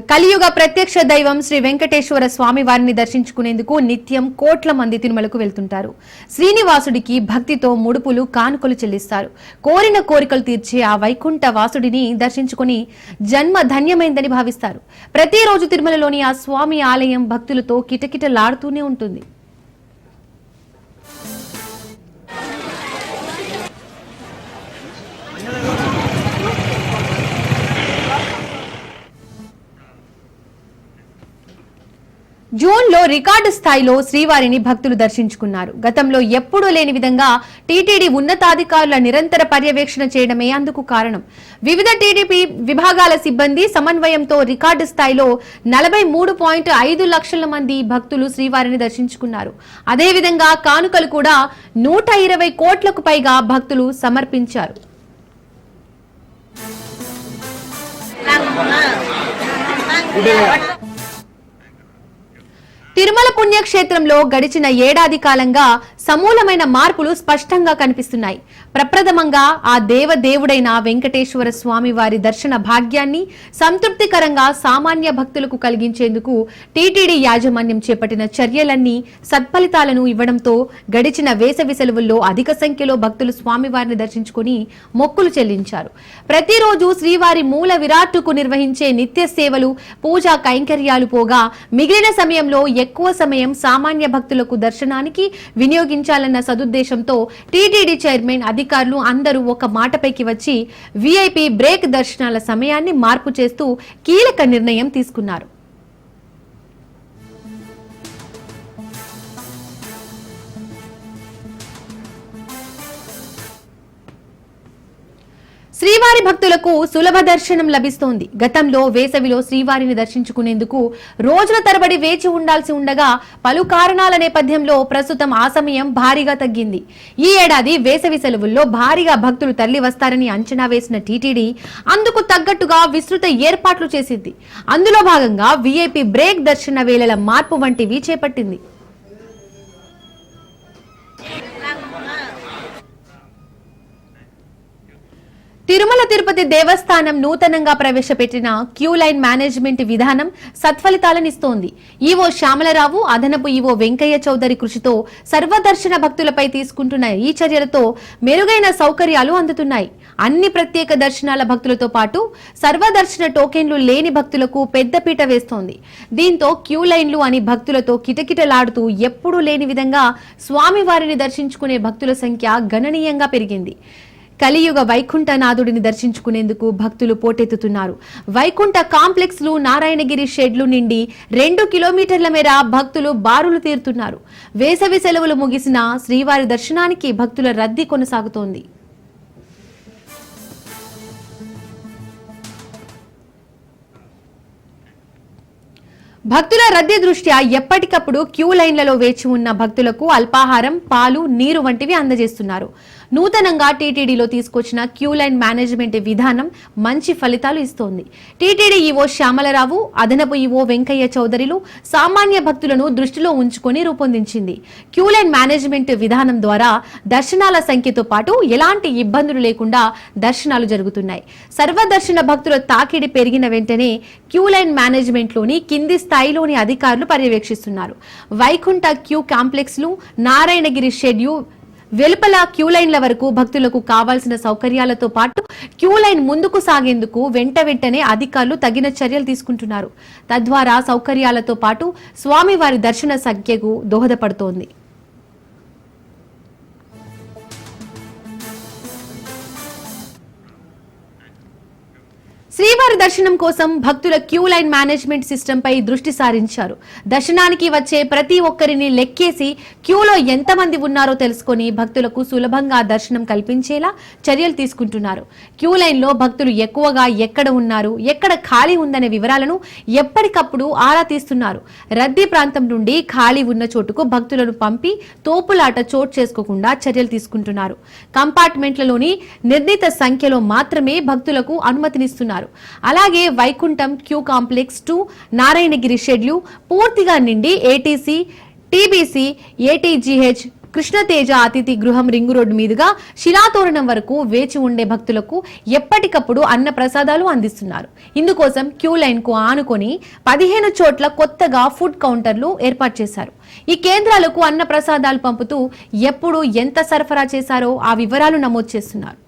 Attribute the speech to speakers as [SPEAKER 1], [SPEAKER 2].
[SPEAKER 1] కలియుగ ప్రత్యక్ష దైవం శ్రీ వెంకటేశ్వర స్వామి వారిని దర్శించుకునేందుకు నిత్యం కోట్ల మంది తిరుమలకు వెళ్తుంటారు. శ్రీనివాసుడికి భక్తితో ముడుపులు కానుకలు చెల్లిస్తారు. కోరిన కోరికలు తీర్చే ఆ వైకుంఠ వాసుడిని దర్శించుకుని జన్మ ధన్యమైందని భావిస్తారు. ప్రతిరోజు తిరుమలలోని ఆ స్వామి ఆలయం భక్తులతో కిటకిటలాడుతూనే ఉంటుంది. జూన్లో రికార్డు స్థాయిలో శ్రీవారిని భక్తులు దర్శించుకున్నారు. గతంలో ఎప్పుడూ లేని విధంగా టీటీడీ ఉన్నతాధికారుల నిరంతర పర్యవేక్షణ చేయడమే అందుకు కారణం. వివిధ టీడీపీ విభాగాల సిబ్బంది సమన్వయంతో రికార్డు స్థాయిలో నలభై మూడు పాయింట్ ఐదు లక్షల మంది భక్తులు శ్రీవారిని దర్శించుకున్నారు. అదేవిధంగా కానుకలు కూడా నూట ఇరవై కోట్లకు పైగా భక్తులు సమర్పించారు. తిరుమల పుణ్యక్షేత్రంలో గడిచిన ఏడాది కాలంగా సమూలమైన మార్పులు స్పష్టంగా కనిపిస్తున్నాయి. ప్రప్రథమంగా ఆ దేవదేవుడైన వెంకటేశ్వర స్వామి వారి దర్శన భాగ్యాన్ని సంతృప్తికరంగా సామాన్య భక్తులకు కలిగించేందుకు టీటీడీ యాజమాన్యం చేపట్టిన చర్యలన్నీ సత్ఫలితాలను ఇవ్వడంతో గడిచిన వేసవి సెలవుల్లో అధిక సంఖ్యలో భక్తులు స్వామివారిని దర్శించుకుని మొక్కులు చెల్లించారు. ప్రతిరోజు శ్రీవారి మూల విరాట్టుకు నిర్వహించే నిత్య సేవలు పూజా కైంకర్యాలు పోగా మిగిలిన సమయంలో ఎక్కువ సమయం సామాన్య భక్తులకు దర్శనానికి వినియోగించాలన్న సదుద్దేశంతో టీటీడీ చైర్మన్ అధికారులు అందరూ ఒక మాటపైకి వచ్చి వీఐపీ బ్రేక్ దర్శనాల సమయాన్ని మార్పు చేస్తూ కీలక నిర్ణయం తీసుకున్నారు. శ్రీవారి భక్తులకు సులభ దర్శనం లభిస్తోంది. గతంలో వేసవిలో శ్రీవారిని దర్శించుకునేందుకు రోజుల తరబడి వేచి ఉండాల్సి ఉండగా పలు కారణాల నేపథ్యంలో ప్రస్తుతం ఆ సమయం భారీగా తగ్గింది. ఈ ఏడాది వేసవి సెలవుల్లో భారీగా భక్తులు తరలి వస్తారని అంచనా వేసిన టీటీడీ అందుకు తగ్గట్టుగా విస్తృత ఏర్పాట్లు చేసింది. అందులో భాగంగా వీఐపీ బ్రేక్ దర్శన వేళల మార్పు వంటివి చేపట్టింది. తిరుమల తిరుపతి దేవస్థానం నూతనంగా ప్రవేశపెట్టిన క్యూ లైన్ మేనేజ్మెంట్ విధానం సత్ఫలితాలనిస్తోంది. ఈవో శ్యామలరావు అదనపు ఈవో వెంకయ్య చౌదరి కృషితో సర్వదర్శన భక్తులపై తీసుకుంటున్న ఈ చర్యలతో మెరుగైన సౌకర్యాలు అందుతున్నాయి. అన్ని ప్రత్యేక దర్శనాల భక్తులతో పాటు సర్వదర్శన టోకెన్లు లేని భక్తులకు పెద్దపీట వేస్తోంది. దీంతో క్యూ లైన్లు అని భక్తులతో కిటకిటలాడుతూ ఎప్పుడూ లేని విధంగా స్వామివారిని దర్శించుకునే భక్తుల సంఖ్య గణనీయంగా పెరిగింది. కలియుగ వైకుంఠనాథుడిని దర్శించుకునేందుకు భక్తులు పోటెత్తుతున్నారు. వైకుంఠ కాంప్లెక్స్లు నారాయణగిరి షెడ్లు నిండి రెండు కిలోమీటర్ల మేర భక్తులు బారులు తీరుతున్నారు. వేసవి సెలవులు ముగిసిన శ్రీవారి దర్శనానికి భక్తుల రద్దీ కొనసాగుతోంది. భక్తుల రద్దీ దృష్ట్యా ఎప్పటికప్పుడు క్యూ లైన్లలో వేచి ఉన్న భక్తులకు అల్పాహారం పాలు నీరు వంటివి అందజేస్తున్నారు. నూతనంగా టీటీడీలో తీసుకొచ్చిన క్యూ లైన్ మేనేజ్మెంట్ విధానం మంచి ఫలితాలు ఇస్తోంది. టీటీడీ ఈవో శ్యామలరావు అదనపు ఈవో వెంకయ్య చౌదరిలు సామాన్య భక్తులను దృష్టిలో ఉంచుకొని రూపొందించింది. క్యూ లైన్ మేనేజ్మెంట్ విధానం ద్వారా దర్శనాల సంఖ్యతో పాటు ఎలాంటి ఇబ్బందులు లేకుండా దర్శనాలు జరుగుతున్నాయి. సర్వదర్శన భక్తుల తాకిడి పెరిగిన వెంటనే క్యూ లైన్ మేనేజ్మెంట్లోని కింది స్థాయిలోని అధికారులు పర్యవేక్షిస్తున్నారు. వైకుంఠ క్యూ కాంప్లెక్స్లు నారాయణగిరి షెడ్యూల్ వెలుపల క్యూ లైన్ల వరకు భక్తులకు కావాల్సిన సౌకర్యాలతో పాటు క్యూ లైన్ ముందుకు సాగేందుకు వెంట వెంటనే అధికారులు తగిన చర్యలు తీసుకుంటున్నారు. తద్వారా సౌకర్యాలతో పాటు స్వామివారి దర్శన సంఖ్యకు దోహదపడుతోంది. శ్రీవారి దర్శనం కోసం భక్తుల క్యూ లైన్ మేనేజ్మెంట్ సిస్టంపై దృష్టి సారించారు. దర్శనానికి వచ్చే ప్రతి ఒక్కరిని లెక్కేసి క్యూలో ఎంతమంది ఉన్నారో తెలుసుకొని భక్తులకు సులభంగా దర్శనం కల్పించేలా చర్యలు తీసుకుంటున్నారు. క్యూ లైన్లో భక్తులు ఎక్కువగా ఎక్కడ ఉన్నారు ఎక్కడ ఖాళీ ఉందనే వివరాలను ఎప్పటికప్పుడు ఆరా తీస్తున్నారు. రద్దీ ప్రాంతం నుండి ఖాళీ ఉన్న చోటుకు భక్తులను పంపి తోపులాట చోటు చేసుకోకుండా చర్యలు తీసుకుంటున్నారు. కంపార్ట్మెంట్లలోని నిర్ణీత సంఖ్యలో మాత్రమే భక్తులకు అనుమతినిస్తున్నారు. అలాగే Vaikuntham queue complex to Narayanagiri షెడ్లు పూర్తిగా నిండి ఏటీసీ టీబీసీ ఏటీజీహెచ్ కృష్ణతేజ అతిథి గృహం రింగు రోడ్డు మీదుగా శిలాతోరణం వరకు వేచి ఉండే భక్తులకు ఎప్పటికప్పుడు అన్న ప్రసాదాలు అందిస్తున్నారు. ఇందుకోసం క్యూ లైన్కు ఆనుకొని పదిహేను చోట్ల కొత్తగా ఫుడ్ కౌంటర్లు ఏర్పాటు చేశారు. ఈ కేంద్రాలకు అన్న ప్రసాదాలు పంపుతూ ఎప్పుడు ఎంత సరఫరా చేశారో ఆ వివరాలు నమోదు చేస్తున్నారు.